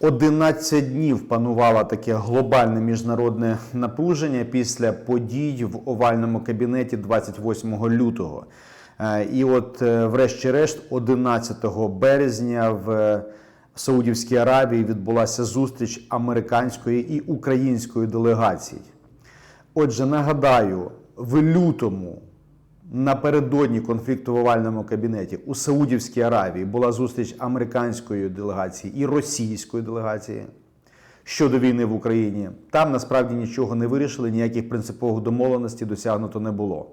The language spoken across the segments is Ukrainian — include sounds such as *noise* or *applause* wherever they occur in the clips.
11 днів панувало таке глобальне міжнародне напруження після подій в овальному кабінеті 28 лютого. Е, І от, е, врешті-решт, 11 березня в Саудівській Аравії відбулася зустріч американської і української делегацій. Отже, нагадаю, в лютому напередодні конфлікту в овальному кабінеті у Саудівській Аравії була зустріч американської делегації і російської делегації щодо війни в Україні. Там насправді нічого не вирішили, ніяких принципових домовленостей досягнуто не було.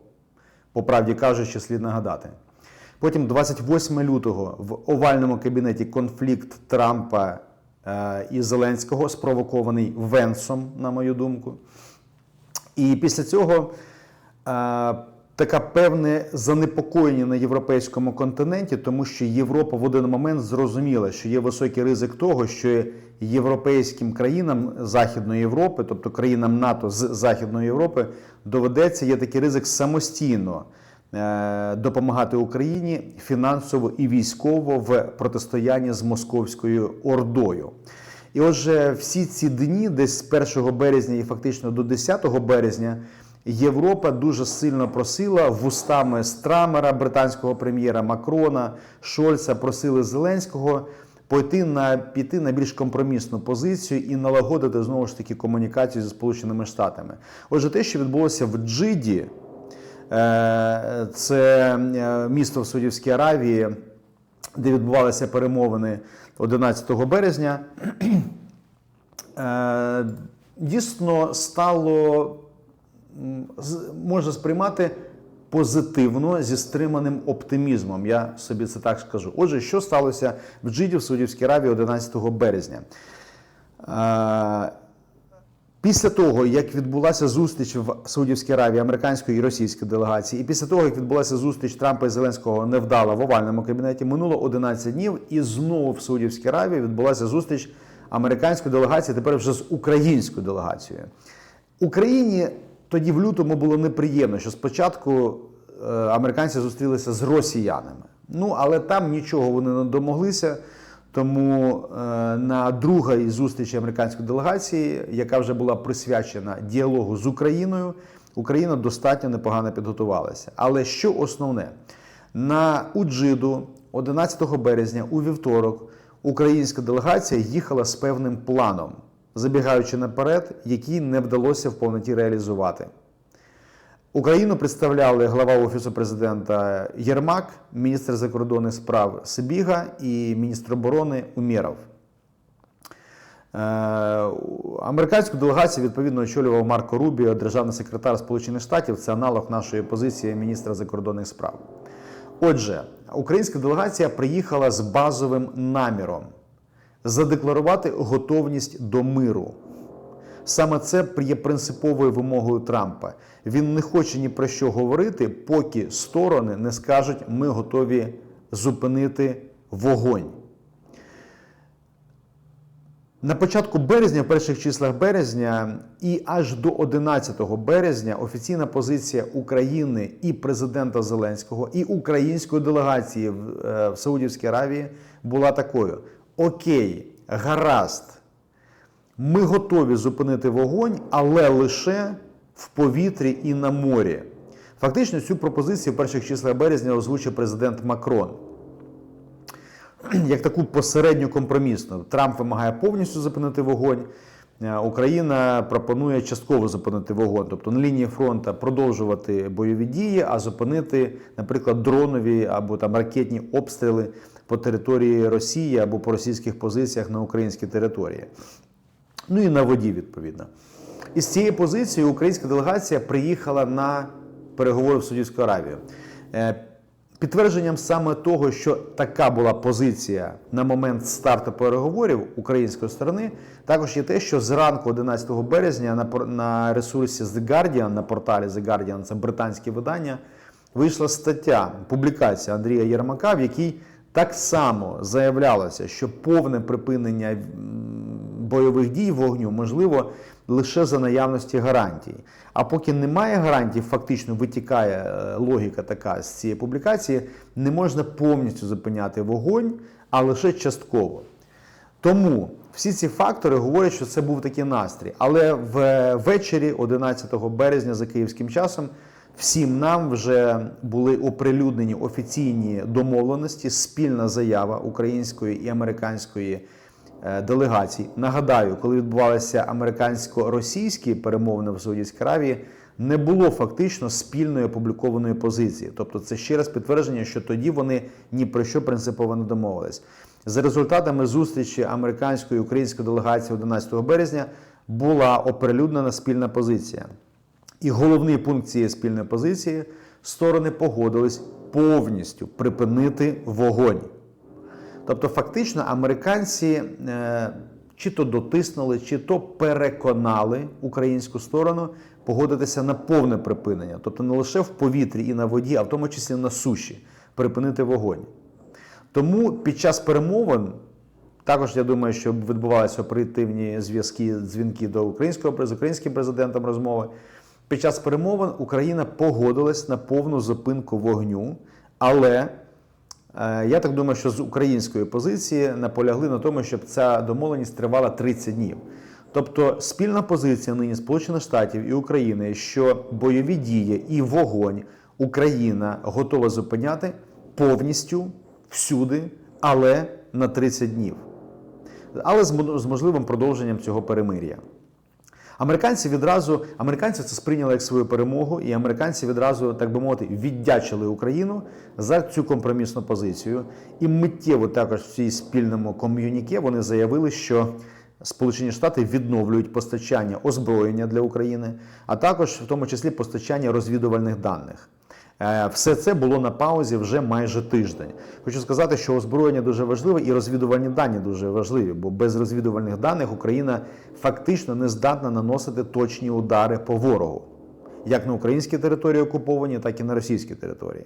По правді кажучи, слід нагадати. Потім, 28 лютого, в овальному кабінеті конфлікт Трампа е, і Зеленського, спровокований Венсом, на мою думку. І після цього таке певне занепокоєння на європейському континенті, тому що Європа в один момент зрозуміла, що є високий ризик того, що європейським країнам Західної Європи, тобто країнам НАТО з Західної Європи, доведеться є такий ризик самостійно е, допомагати Україні фінансово і військово в протистоянні з московською ордою. І отже, всі ці дні, десь з 1 березня і фактично до 10 березня, Європа дуже сильно просила вустами Страмера, британського прем'єра Макрона, Шольца, просили Зеленського пойти на піти на більш компромісну позицію і налагодити знову ж таки комунікацію зі Сполученими Штатами. Отже, те, що відбулося в Джиді, е, це е, місто в Саудівській Аравії, де відбувалися перемовини 11 березня, *clears throat* е, дійсно стало можна сприймати позитивно зі стриманим оптимізмом. Я собі це так скажу. Отже, що сталося в Джиді в Саудівській Аравії 11 березня? Е, Після того, як відбулася зустріч в Саудівській Аравії американської і російської делегації, і після того, як відбулася зустріч Трампа і Зеленського невдала в овальному кабінеті, минуло 11 днів, і знову в Саудівській Аравії відбулася зустріч американської делегації, тепер вже з українською делегацією. Україні тоді в лютому було неприємно, що спочатку е, американці зустрілися з росіянами. Ну, але там нічого вони не домоглися. Тому е, на другій зустрічі американської делегації, яка вже була присвячена діалогу з Україною, Україна достатньо непогано підготувалася. Але що основне? На Уджиду 11 березня у вівторок українська делегація їхала з певним планом, забігаючи наперед, який не вдалося в повноті реалізувати. Україну представляли глава Офісу президента Єрмак, міністр закордонних справ Сибіга і міністр оборони Умєров. Е, Американську делегацію відповідно очолював Марко Рубіо, державний секретар Сполучених Штатів. Це аналог нашої позиції міністра закордонних справ. Отже, українська делегація приїхала з базовим наміром задекларувати готовність до миру. Саме це є принциповою вимогою Трампа. Він не хоче ні про що говорити, поки сторони не скажуть, ми готові зупинити вогонь. На початку березня, в перших числах березня, і аж до 11 березня офіційна позиція України і президента Зеленського, і української делегації в, е, Саудівській Аравії була такою: Окей, гаразд, ми готові зупинити вогонь, але лише в повітрі і на морі. Фактично, цю пропозицію в перших числах березня озвучив президент Макрон як таку посередню компромісну. Трамп вимагає повністю зупинити вогонь. е, Україна пропонує частково зупинити вогонь, тобто на лінії фронту продовжувати бойові дії, а зупинити, наприклад, дронові або там ракетні обстріли по території Росії або по російських позиціях на українській території. Ну і на воді, відповідно. І з цієї позиції українська делегація приїхала на переговори в Судівську Аравію. Е, Підтвердженням саме того, що така була позиція на момент старту переговорів української сторони, також є те, що зранку 11 березня на, на ресурсі The Guardian, на порталі The Guardian, це британське видання, вийшла стаття, публікація Андрія Єрмака, в якій так само заявлялося, що повне припинення бойових дій вогню можливо лише за наявності гарантій. А поки немає гарантій, фактично витікає е, логіка така з цієї публікації, не можна повністю зупиняти вогонь, а лише частково. Тому Всі ці фактори говорять, що це був такий настрій. Але ввечері, 11 березня, за київським часом, всім нам вже були оприлюднені офіційні домовленості, спільна заява української і американської е, делегацій. Нагадаю, коли відбувалися американсько-російські перемовини в Саудівській Аравії, не було фактично спільної опублікованої позиції. Тобто, це ще раз підтвердження, що тоді вони ні про що принципово не домовились. За результатами зустрічі американської і української делегації 11 березня була оприлюднена спільна позиція. І головний пункт цієї спільної позиції сторони погодились повністю припинити вогонь. Тобто, фактично, американці е, чи то дотиснули, чи то переконали українську сторону погодитися на повне припинення, тобто не лише в повітрі і на воді, а в тому числі на суші, припинити вогонь. Тому під час перемовин, також я думаю, що відбувалися оперативні зв'язки, дзвінки до українського з українським президентом розмови. Під час перемовин Україна погодилась на повну зупинку вогню, але е, я так думаю, що з української позиції наполягли на тому, щоб ця домовленість тривала 30 днів. Тобто спільна позиція нині Сполучених Штатів і України, що бойові дії і вогонь Україна готова зупиняти повністю всюди, але на 30 днів. Але з можливим продовженням цього перемир'я. Американці відразу американці це сприйняли як свою перемогу, і американці відразу, так би мовити, віддячили Україну за цю компромісну позицію. І миттєво також в цій спільному ком'юніке вони заявили, що Сполучені Штати відновлюють постачання озброєння для України, а також в тому числі постачання розвідувальних даних. Е, Все це було на паузі вже майже тиждень. Хочу сказати, що озброєння дуже важливе і розвідувальні дані дуже важливі, бо без розвідувальних даних Україна фактично не здатна наносити точні удари по ворогу, як на українській території окуповані, так і на російській території.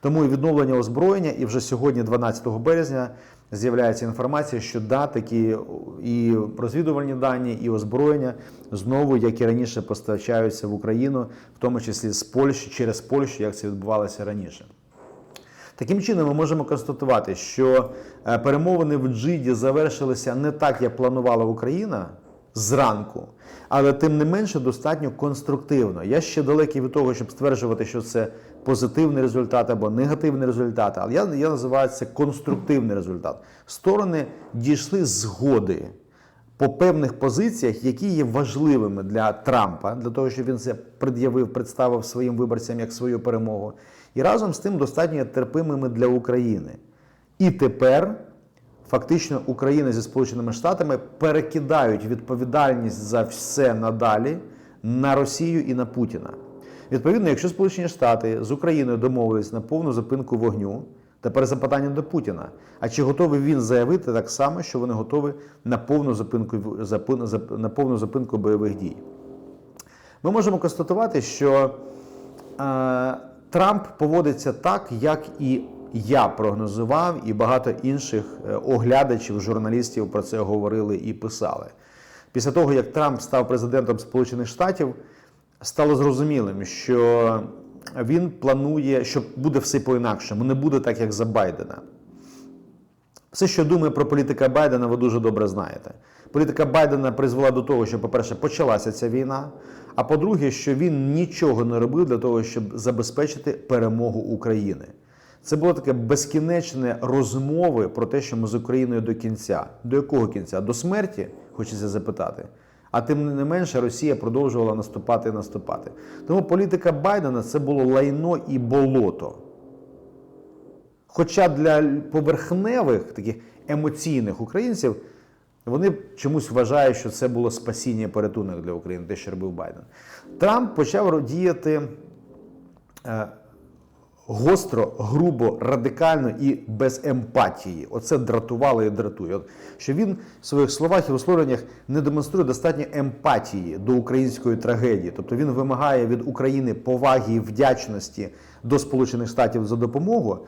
Тому і відновлення озброєння, і вже сьогодні, 12 березня, з'являється інформація, що да, такі і розвідувальні дані, і озброєння знову, як і раніше, постачаються в Україну, в тому числі з Польщі через Польщу, як це відбувалося раніше. Таким чином, ми можемо констатувати, що е, перемовини в Джиді завершилися не так, як планувала Україна зранку, але тим не менше достатньо конструктивно. Я ще далекий від того, щоб стверджувати, що це позитивний результат або негативний результат, але я, я називаю це конструктивний результат. Сторони дійшли згоди по певних позиціях, які є важливими для Трампа, для того, щоб він це пред'явив, представив своїм виборцям як свою перемогу, і разом з тим достатньо терпимими для України. І тепер фактично Україна зі Сполученими Штатами перекидають відповідальність за все надалі на Росію і на Путіна. Відповідно, якщо Сполучені Штати з Україною домовились на повну зупинку вогню, тепер запитання до Путіна. А чи готовий він заявити так само, що вони готові на повну зупинку на повну зупинку бойових дій? Ми можемо констатувати, що е, Трамп поводиться так, як і я прогнозував, і багато інших е, оглядачів, журналістів про це говорили і писали. Після того, як Трамп став президентом Сполучених Штатів, стало зрозумілим, що він планує, що буде все по-інакшому, не буде так, як за Байдена. Все, що думає про політика Байдена, ви дуже добре знаєте. Політика Байдена призвела до того, що, по-перше, почалася ця війна. А по-друге, що він нічого не робив для того, щоб забезпечити перемогу України. Це було таке безкінечне розмови про те, що ми з Україною до кінця. До якого кінця? До смерті, хочеться запитати. А тим не менше Росія продовжувала наступати і наступати. Тому політика Байдена це було лайно і болото. Хоча для поверхневих таких емоційних українців вони чомусь вважають, що це було спасіння порятунок для України, те, що робив Байден. Трамп почав діяти е, гостро, грубо, радикально і без емпатії. Оце дратувало і дратує. От, що він в своїх словах і висловленнях не демонструє достатньо емпатії до української трагедії. Тобто він вимагає від України поваги і вдячності до Сполучених Штатів за допомогу.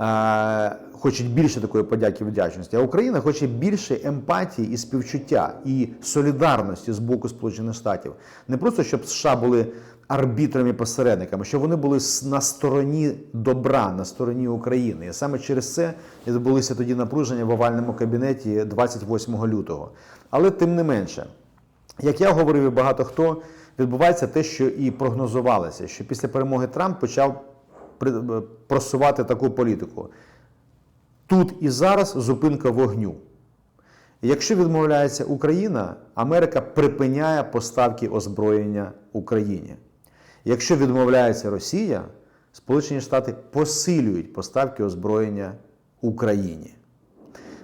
е, Хочуть більше такої подяки вдячності, а Україна хоче більше емпатії і співчуття і солідарності з боку Сполучених Штатів. Не просто щоб США були арбітрами посередниками, щоб вони були на стороні добра, на стороні України. І саме через це відбулися тоді напруження в овальному кабінеті 28 лютого. Але тим не менше, як я говорив, і багато хто відбувається те, що і прогнозувалося, що після перемоги Трамп почав е, просувати таку політику. Тут і зараз зупинка вогню. Якщо відмовляється Україна, Америка припиняє поставки озброєння Україні. Якщо відмовляється Росія, Сполучені Штати посилюють поставки озброєння Україні.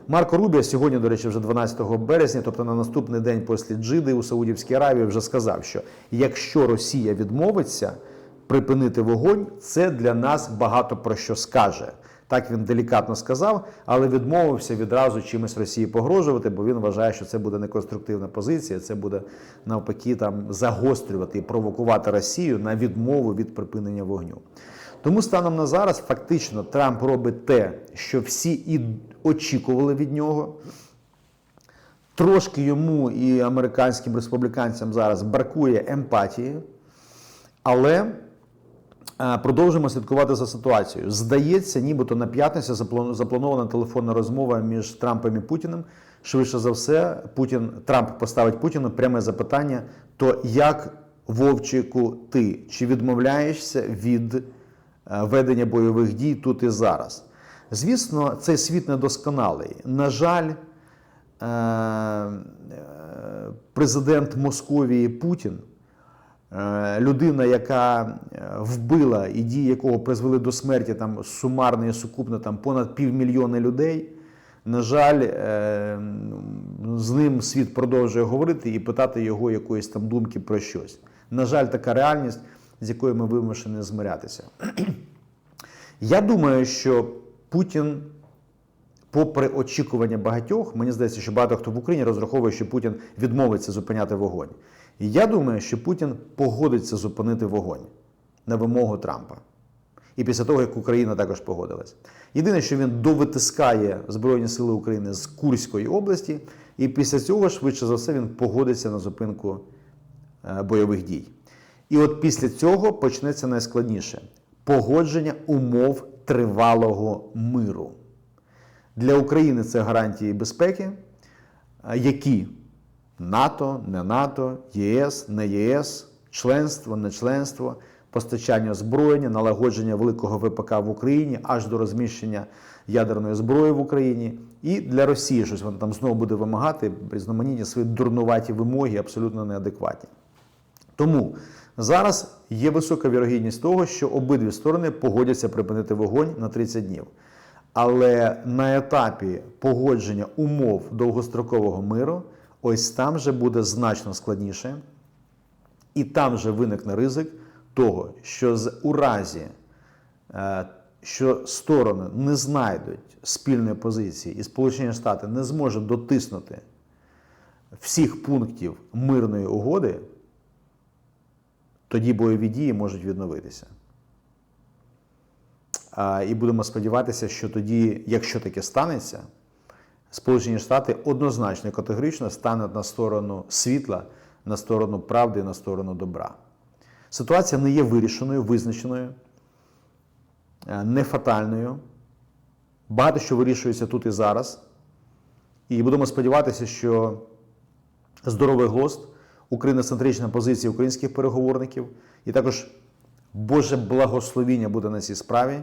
Марко Рубія сьогодні, до речі, вже 12 березня, тобто на наступний день після Джиди у Саудівській Аравії, вже сказав, що якщо Росія відмовиться припинити вогонь, це для нас багато про що скаже. Так він делікатно сказав, але відмовився відразу чимось Росії погрожувати, бо він вважає, що це буде неконструктивна позиція, це буде навпаки там загострювати і провокувати Росію на відмову від припинення вогню. Тому станом на зараз фактично Трамп робить те, що всі і очікували від нього. Трошки йому і американським республіканцям зараз бракує емпатії, але продовжуємо слідкувати за ситуацією. Здається, нібито на п'ятницю запланована телефонна розмова між Трампом і Путіним. Швидше за все, Путін Трамп поставить Путіну пряме запитання: то як Вовчику ти чи відмовляєшся від е, ведення бойових дій тут і зараз? Звісно, цей світ недосконалий. На жаль, е, е, президент Московії Путін, людина, яка е, вбила і дії якого призвели до смерті там сумарно і сукупно там понад півмільйона людей. На жаль, е, з ним світ продовжує говорити і питати його якоїсь там думки про щось. На жаль, така реальність, з якою ми вимушені змирятися. *clears throat* Я думаю, що Путін, попри очікування багатьох, мені здається, що багато хто в Україні розраховує, що Путін відмовиться зупиняти вогонь. І я думаю, що Путін погодиться зупинити вогонь на вимогу Трампа. І після того, як Україна також погодилась. Єдине, що він довитискає Збройні Сили України з Курської області, і після цього, швидше за все, він погодиться на зупинку е, бойових дій. І от після цього почнеться найскладніше погодження умов тривалого миру. Для України це гарантії безпеки, які НАТО, не НАТО, ЄС, не ЄС, членство, не членство, постачання озброєння, налагодження великого ВПК в Україні аж до розміщення ядерної зброї в Україні. І для Росії щось вона там знову буде вимагати різноманітні свої дурнуваті вимоги, абсолютно неадекватні. Тому зараз є висока вірогідність того, що обидві сторони погодяться припинити вогонь на 30 днів. Але на етапі погодження умов довгострокового миру, ось там же буде значно складніше, і там же виникне ризик того, що з у разі, е, що сторони не знайдуть спільної позиції, і Сполучені Штати не зможуть дотиснути всіх пунктів мирної угоди, тоді бойові дії можуть відновитися. І будемо сподіватися, що тоді, якщо таке станеться, Сполучені Штати однозначно і категорично стануть на сторону світла, на сторону правди, на сторону добра. Ситуація не є вирішеною, визначеною, е, не фатальною. Багато що вирішується тут і зараз. І будемо сподіватися, що здоровий глузд, україноцентрична позиція українських переговорників і також Боже благословіння буде на цій справі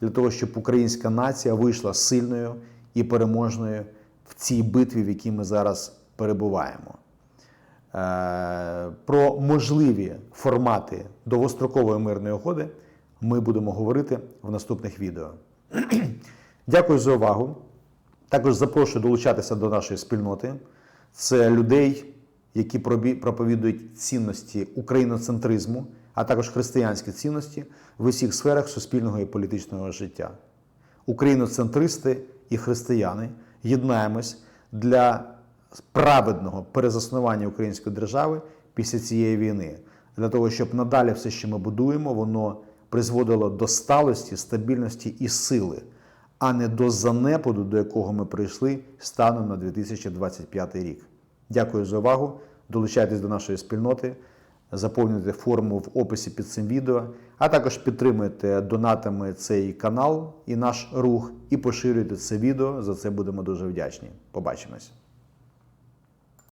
для того, щоб українська нація вийшла сильною і переможною в цій битві, в якій ми зараз перебуваємо. Е, Про можливі формати довгострокової мирної угоди ми будемо говорити в наступних відео. *clears throat* Дякую за увагу. Також запрошую долучатися до нашої спільноти. Це людей, які проповідують цінності україноцентризму, а також християнські цінності в усіх сферах суспільного і політичного життя. Україноцентристи і християни єднаємось для праведного перезаснування української держави після цієї війни, для того, щоб надалі все, що ми будуємо, воно призводило до сталості, стабільності і сили, а не до занепаду, до якого ми прийшли станом на 2025 рік. Дякую за увагу. Долучайтесь до нашої спільноти. Заповнюйте форму в описі під цим відео, а також підтримуйте донатами цей канал і наш рух, і поширюйте це відео. За це будемо дуже вдячні. Побачимось.